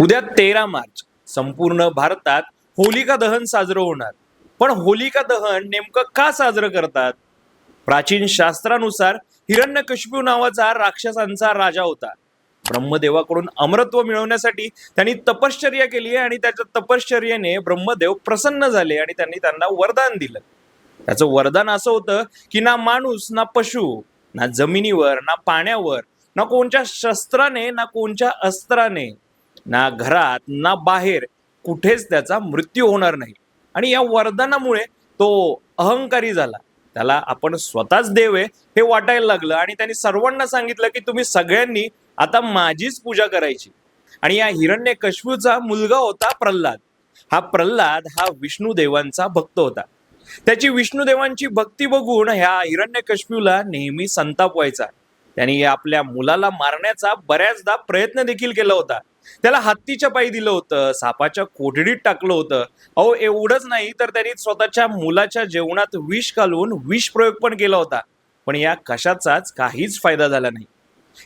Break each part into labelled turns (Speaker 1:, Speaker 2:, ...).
Speaker 1: उद्या तेरा मार्च. संपूर्ण भारतात होलिका दहन साजरं होणार. पण होलिका दहन नेमकं का साजरं करतात? प्राचीन शास्त्रानुसार हिरण्यकशिपू नावाचा राक्षसांचा राजा होता. ब्रह्मदेवाकडून अमरत्व मिळवण्यासाठी त्यांनी तपश्चर्या केली आणि त्याच्या तपश्चर्येने ब्रह्मदेव प्रसन्न झाले आणि त्यांनी त्यांना वरदान दिलं. त्याचं वरदान असं होतं की ना माणूस ना पशु ना जमिनीवर ना पाण्यावर ना कोणत्या शस्त्राने ना कोणत्या अस्त्राने ना घरात ना बाहेर कुठेच त्याचा मृत्यू होणार नाही. आणि या वरदानामुळे तो अहंकारी झाला. त्याला आपण स्वतःच देव आहे हे वाटायला लागलं आणि त्यांनी सर्वांना सांगितलं की तुम्ही सगळ्यांनी आता माझीच पूजा करायची. आणि या हिरण्य मुलगा होता प्रल्हाद. हा प्रल्हाद हा विष्णू देवांचा भक्त होता. त्याची विष्णुदेवांची भक्ती बघून ह्या हिरण्यकश्मीला नेहमी संताप व्हायचा. त्यांनी आपल्या मुलाला मारण्याचा बऱ्याचदा प्रयत्न देखील केला होता. त्याला हत्तीच्या पायी दिलं होतं सापाच्या कोठडीत टाकलं होतं. अहो एवढंच नाही तर त्यांनी स्वतःच्या मुलाच्या जेवणात विष घालून विष प्रयोग पण केला होता. पण या कशाचाच काहीच फायदा झाला नाही.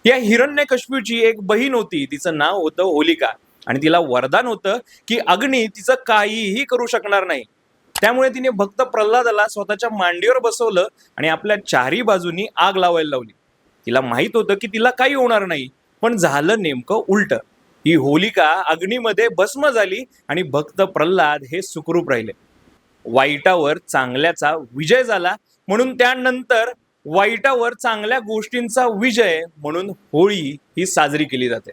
Speaker 1: या हिरण्यकश्मीची एक बहीण होती तिचं नाव होतं होलिका. आणि तिला वरदान होतं की अग्नी तिचं काहीही करू शकणार नाही. त्यामुळे तिने भक्त प्रल्हादाला स्वतःच्या मांडीवर बसवलं आणि आपल्या चारही बाजूनी आग लावायला लावली. तिला माहीत होतं की तिला काही होणार नाही. पण झालं नेमकं उलट. ही होलिका अग्नीमध्ये भस्म झाली आणि भक्त प्रल्हाद हे सुखरूप राहिले. वाईटावर चांगल्याचा विजय झाला म्हणून त्यानंतर वाईटावर चांगल्या गोष्टींचा विजय म्हणून होळी ही साजरी केली जाते.